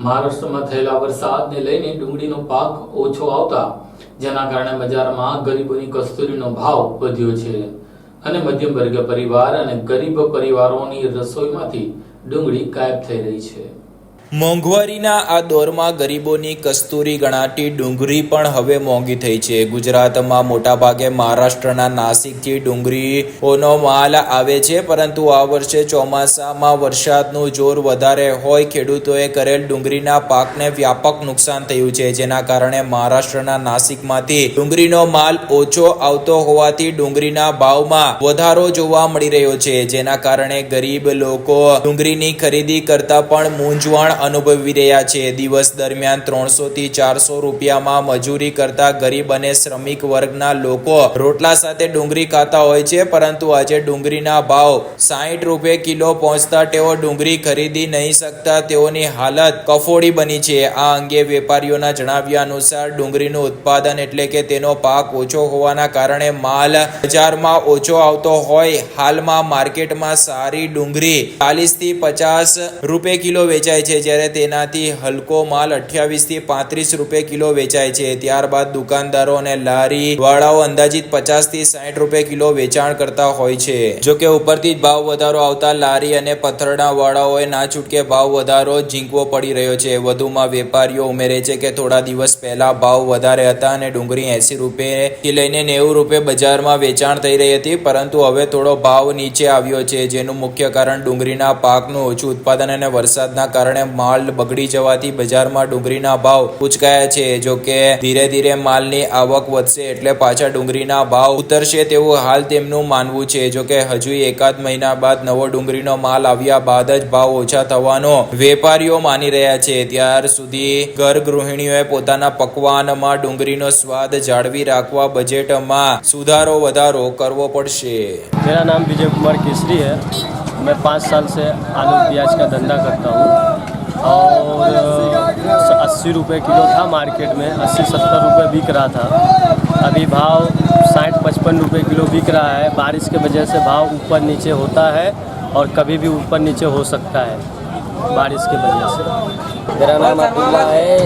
મહારાષ્ટ્રમાં થયેલા વરસાદને લઈને ડુંગળીનો પાક ઓછો આવતા જેના કારણે બજારમાં ગરીબોની કસ્તુરીનો ભાવ વધ્યો છે. અને મધ્યમ વર્ગ પરિવાર અને ગરીબ પરિવારોની રસોઈમાંથી ડુંગળી ગાયબ થઈ રહી છે. મોંઘવારીના આ દોરમાં ગરીબોની કસ્તુરી ગણાતી ડુંગળી પણ હવે મોંઘી થઈ છે. ગુજરાતમાં મોટાભાગે મહારાષ્ટ્રના નાસિકથી ડુંગળીઓનો માલ આવે છે, પરંતુ આ વર્ષે ચોમાસામાં વરસાદનું જોર વધારે હોય ખેડૂતોએ કરેલ ડુંગળીના પાકને વ્યાપક નુકસાન થયું છે, જેના કારણે મહારાષ્ટ્રના નાસિકમાંથી ડુંગળીનો માલ ઓછો આવતો હોવાથી ડુંગળીના ભાવમાં વધારો જોવા મળી રહ્યો છે, જેના કારણે ગરીબ લોકો ડુંગળીની ખરીદી કરતા પણ મૂંઝવણ અનુભવી રહ્યા છે. દિવસ દરમિયાન ત્રણસો થી ચારસો રૂપિયામાં મજૂરી કરતા ગરીબ અને શ્રમિક વર્ગના લોકો રોટલા સાથે ડુંગળી ખાતા હોય છે, પરંતુ આજે ડુંગળીના ભાવ સાહીઠ રૂપે કિલો પહોંચતા તેઓ ડુંગળી ખરીદી નહીં શકતા તેઓની હાલત કફોડી બની છે. આ અંગે વેપારીઓના જણાવ્યા અનુસાર, ડુંગળીનું ઉત્પાદન એટલે કે તેનો પાક ઓછો હોવાના કારણે માલ બજારમાં ઓછો આવતો હોય. હાલમાં માર્કેટમાં સારી ડુંગળી ચાલીસથી પચાસ રૂપે કિલો વેચાય છે જ્યારે તેનાથી હલકો માલ અઠ્યાવીસથી પાંત્રીસ રૂપિયા કિલો વેચાય છે. ત્યારબાદ દુકાનદારો અને લારી વાળાઓ અંદાજિત પચાસથી સાઠ રૂપિયા કિલો વેચાણ કરતા હોય છે. જોકે ઉપરથી જ ભાવ વધારો આવતા લારી અને પથ્થરના વાળાઓએ ના છૂટકે ભાવ વધારો ઝીંકવો પડી રહ્યો છે. વધુમાં વેપારીઓ ઉમેરે છે કે થોડા દિવસ પહેલા ભાવ વધારે હતા અને ડુંગળી એસી રૂપિયેથી લઈને નેવું રૂપિયે બજારમાં વેચાણ થઈ રહી હતી, પરંતુ હવે થોડો ભાવ નીચે આવ્યો છે, જેનું મુખ્ય કારણ ડુંગળીના પાકનું ઓછું ઉત્પાદન અને વરસાદના કારણે માલ બગડી જવાથી બજારમાં ડુંગળીના ભાવ ઉચકાયા છે જો કે ધીરે ધીરે માલની આવક વધશે એટલે પાછા ડુંગળીના ભાવ ઉતરશે તેવું હાલ તેમનું માનવું છે જો કે હજુ એકાદ મહિના બાદ નવો ડુંગળીનો માલ આવ્યા બાદ જ ભાવ ઓછા થવાનો વેપારીઓ માની રહ્યા છે ત્યાર સુધી ઘર ગૃહિણીઓએ પોતાના પકવાનમાં ડુંગળીનો સ્વાદ જાળવી રાખવા બજેટમાં સુધારો વધારો કરવો પડશે मेरा नाम विजय कुमार केसरी है मैं पाँच साल से आलू प्याज का धंधा करता हूँ और अस्सी रुपये किलो था मार्केट में अस्सी सत्तर रुपये बिक रहा था। अभी भाव साठ पचपन रुपये किलो बिक रहा है। बारिश के वजह से भाव ऊपर नीचे होता है और कभी भी ऊपर नीचे हो सकता है बारिश की वजह से। मेरा नाम अब्दुल्ला है।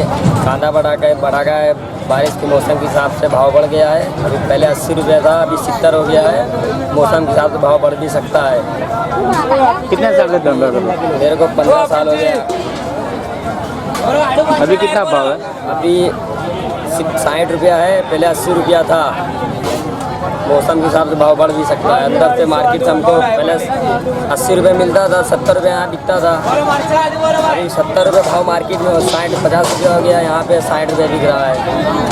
कांदा बढ़ा गया बढ़ा गया है। बारिश के मौसम के हिसाब से भाव बढ़ गया है। अभी पहले अस्सी रुपये था अभी सत्तर हो गया है। मौसम के हिसाब से भाव बढ़ भी सकता है। कितने साल से धंधा मेरे को पंद्रह साल हो गया। अभी कितना भाव है अभी साठ रुपया है पहले अस्सी रुपया था मौसम के हिसाब से भाव बढ़ भी सकता है अंदर से मार्केट से हमको पहले अस्सी रुपये मिलता था सत्तर रुपये यहाँ बिकता था अभी सत्तर रुपये भाव मार्केट में साठ पचास रुपये हो गया यहाँ पे साठ रुपये बिक रहा है